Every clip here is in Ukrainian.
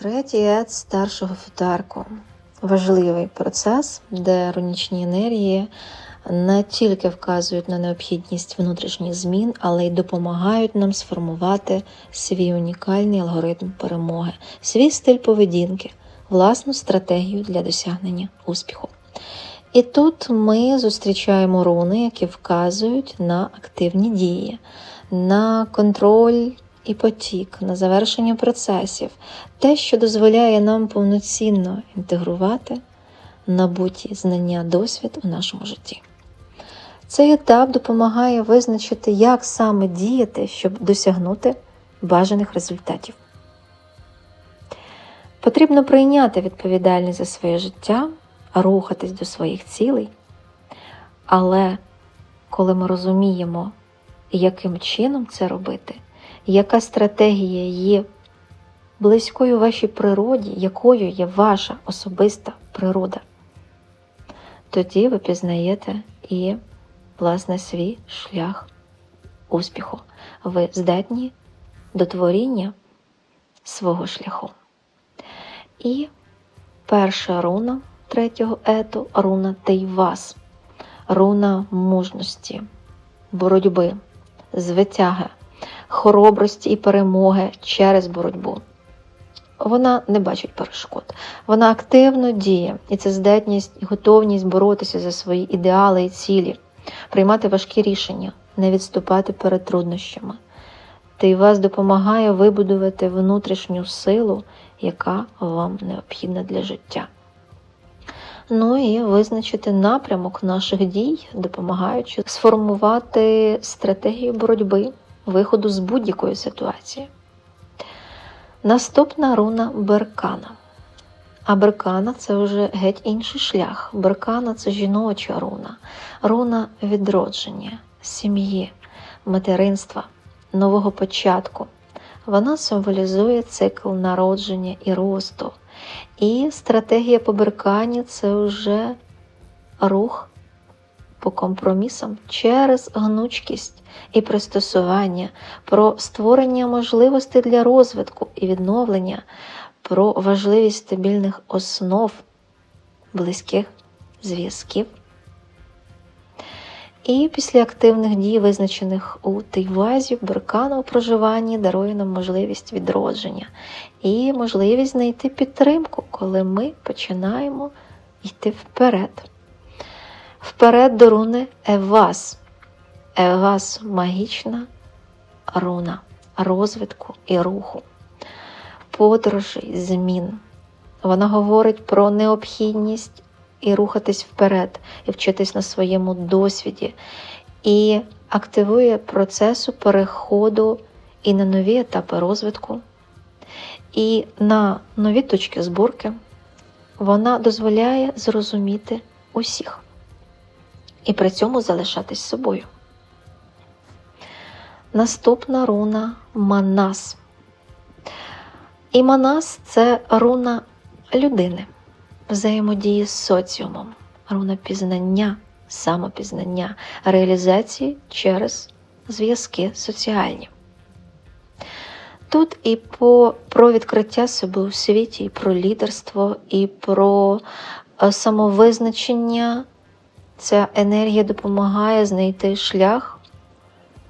Третій ет старшого футарку. Важливий процес, де рунічні енергії не тільки вказують на необхідність внутрішніх змін, але й допомагають нам сформувати свій унікальний алгоритм перемоги, свій стиль поведінки, власну стратегію для досягнення успіху. І тут ми зустрічаємо руни, які вказують на активні дії, на контроль і потік, на завершення процесів, те, що дозволяє нам повноцінно інтегрувати набуті знання, досвід у нашому житті. Цей етап допомагає визначити, як саме діяти, щоб досягнути бажаних результатів. Потрібно прийняти відповідальність за своє життя, рухатись до своїх цілей. Але коли ми розуміємо, яким чином це робити, яка стратегія є близькою вашій природі, якою є ваша особиста природа, тоді ви пізнаєте і, власне, свій шлях успіху. Ви здатні до творіння свого шляху. І перша руна третього ету руна Тейвас, руна мужності, боротьби, звитяги, хоробрості і перемоги через боротьбу. Вона не бачить перешкод. Вона активно діє, і це здатність і готовність боротися за свої ідеали і цілі, приймати важкі рішення, не відступати перед труднощами. Тейвас допомагає вибудувати внутрішню силу, яка вам необхідна для життя. Ну і визначити напрямок наших дій, допомагаючи сформувати стратегію боротьби, виходу з будь-якої ситуації. Наступна руна Беркана. А Беркана це вже геть інший шлях. Беркана це жіноча руна, руна відродження, сім'ї, материнства, нового початку. Вона символізує цикл народження і росту. І стратегія по Беркані це вже рух по компромісам через гнучкість і пристосування, про створення можливостей для розвитку і відновлення, про важливість стабільних основ близьких зв'язків. І після активних дій, визначених у Тейвазі, Беркана у проживанні дарує нам можливість відродження і можливість знайти підтримку, коли ми починаємо йти вперед. Вперед до руни Евас. Евас магічна руна розвитку і руху, подорожей, змін. Вона говорить про необхідність і рухатись вперед, і вчитись на своєму досвіді, і активує процесу переходу і на нові етапи розвитку, і на нові точки зборки. Вона дозволяє зрозуміти усіх і при цьому залишатись собою. Наступна руна Манас. І Манас це руна людини, взаємодії з соціумом, руна пізнання, самопізнання, реалізації через зв'язки соціальні. Тут і по, про відкриття себе у світі, і про лідерство, і про е, самовизначення. Ця енергія допомагає знайти шлях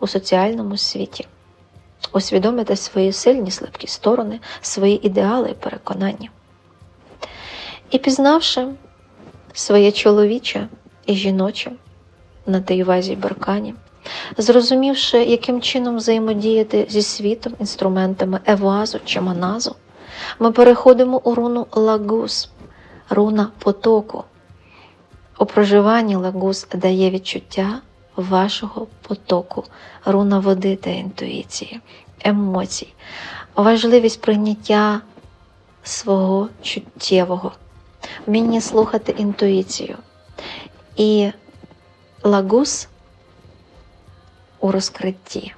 у соціальному світі, усвідомити свої сильні слабкі сторони, свої ідеали і переконання. І пізнавши своє чоловіче і жіноче на Тейвазі Беркані, зрозумівши, яким чином взаємодіяти зі світом, інструментами евазу чи маназу, ми переходимо у руну лагус, руна потоку. У проживанні лагус дає відчуття вашого потоку, руна води та інтуїції, емоцій, важливість прийняття свого чуттєвого, вміння слухати інтуїцію. І лагус у розкритті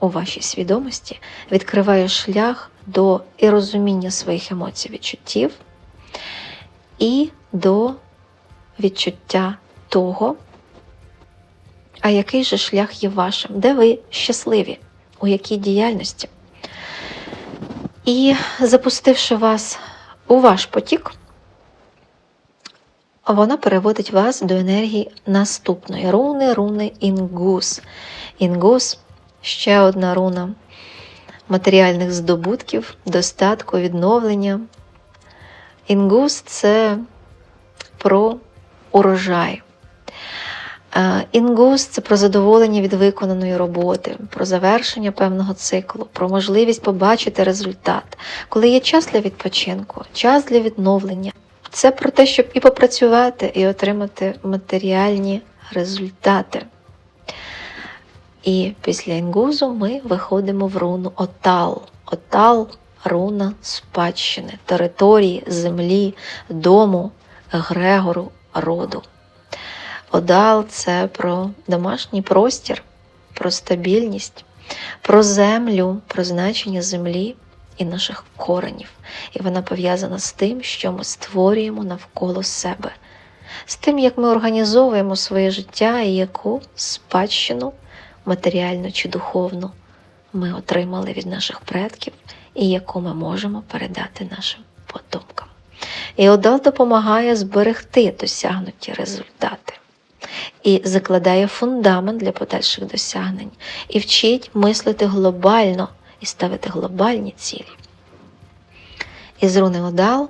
у вашій свідомості відкриває шлях до і розуміння своїх емоцій, відчуттів, і до відчуття того, а який же шлях є вашим, де ви щасливі, у якій діяльності. І запустивши вас у ваш потік, вона переводить вас до енергії наступної руни, руни Інгус. Інгус ще одна руна матеріальних здобутків, достатку, відновлення. Інгус це про урожай. Е, Інгус це про задоволення від виконаної роботи, про завершення певного циклу, про можливість побачити результат, коли є час для відпочинку, час для відновлення. Це про те, щоб і попрацювати, і отримати матеріальні результати. І після інгузу ми виходимо в руну Отал. Отал руна спадщини, території, землі, дому, Грегору, роду. Одал це про домашній простір, про стабільність, про землю, про значення землі і наших коренів. І вона пов'язана з тим, що ми створюємо навколо себе, з тим, як ми організовуємо своє життя і яку спадщину, матеріальну чи духовну, ми отримали від наших предків і яку ми можемо передати нашим потомкам. І Одал допомагає зберегти досягнуті результати і закладає фундамент для подальших досягнень, і вчить мислити глобально і ставити глобальні цілі. Із руни Одал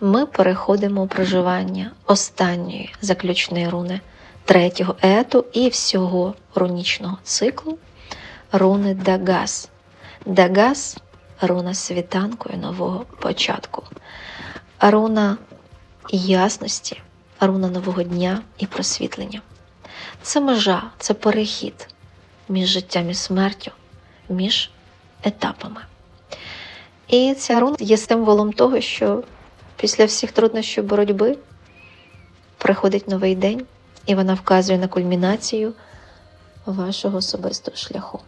ми переходимо у проживання останньої заключної руни третього ету і всього рунічного циклу руни Дагас. Дагас руна світанкою нового початку, руна ясності, руна нового дня і просвітлення. Це межа, це перехід між життям і смертю, між етапами. І ця руна є символом того, що після всіх труднощів боротьби приходить новий день, і вона вказує на кульмінацію вашого особистого шляху.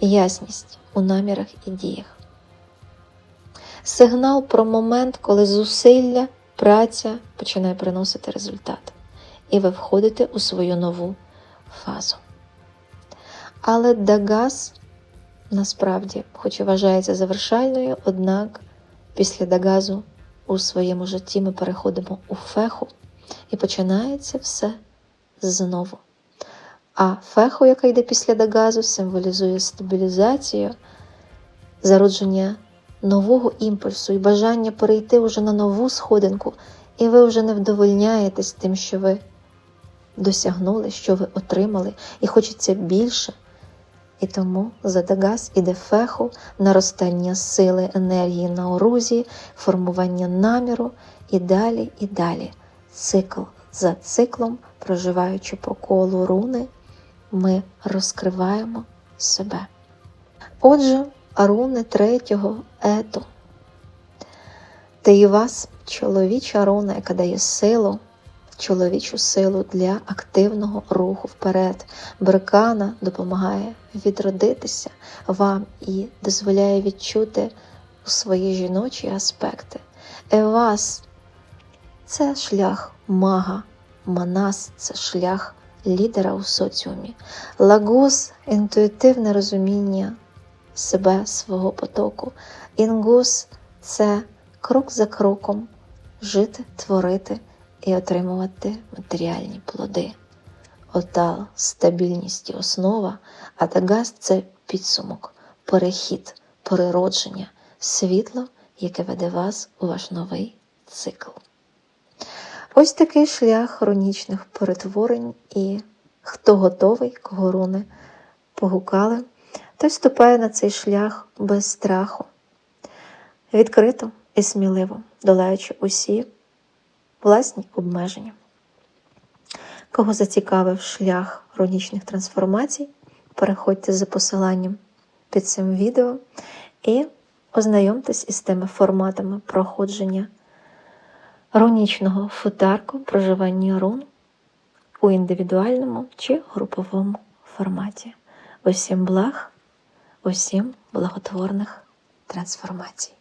Ясність у намірах і діях. Сигнал про момент, коли зусилля, праця починає приносити результат, і ви входите у свою нову фазу. Але Дагас насправді, хоч і вважається завершальною, однак після Дагазу у своєму житті ми переходимо у феху і починається все знову. А феху, яка йде після Дагазу, символізує стабілізацію, зародження нового імпульсу і бажання перейти вже на нову сходинку, і ви вже не вдовольняєтесь тим, що ви досягнули, що ви отримали, і хочеться більше. І тому за Дагаз іде феху, наростання сили, енергії на орузі, формування наміру і далі, і далі. Цикл за циклом, проживаючи по колу руни, ми розкриваємо себе. Отже, руни третього ету. Та і вас чоловіча руна, яка дає силу, чоловічу силу для активного руху вперед. Беркана допомагає відродитися вам і дозволяє відчути у свої жіночі аспекти. Евас це шлях мага, манас це шлях лідера у соціумі. Лагус інтуїтивне розуміння себе, свого потоку. Інгус це крок за кроком жити, творити і отримувати матеріальні плоди. Отал стабільність і основа, а Дагас це підсумок, перехід, переродження, світло, яке веде вас у ваш новий цикл. Ось такий шлях хронічних перетворень, і хто готовий, кого руни погукали, той вступає на цей шлях без страху, відкрито і сміливо, долаючи усі власні обмеження. Кого зацікавив шлях рунічних трансформацій, переходьте за посиланням під цим відео і ознайомтесь із тими форматами проходження рунічного футарку проживання рун у індивідуальному чи груповому форматі. Усім благ, усім благотворних трансформацій.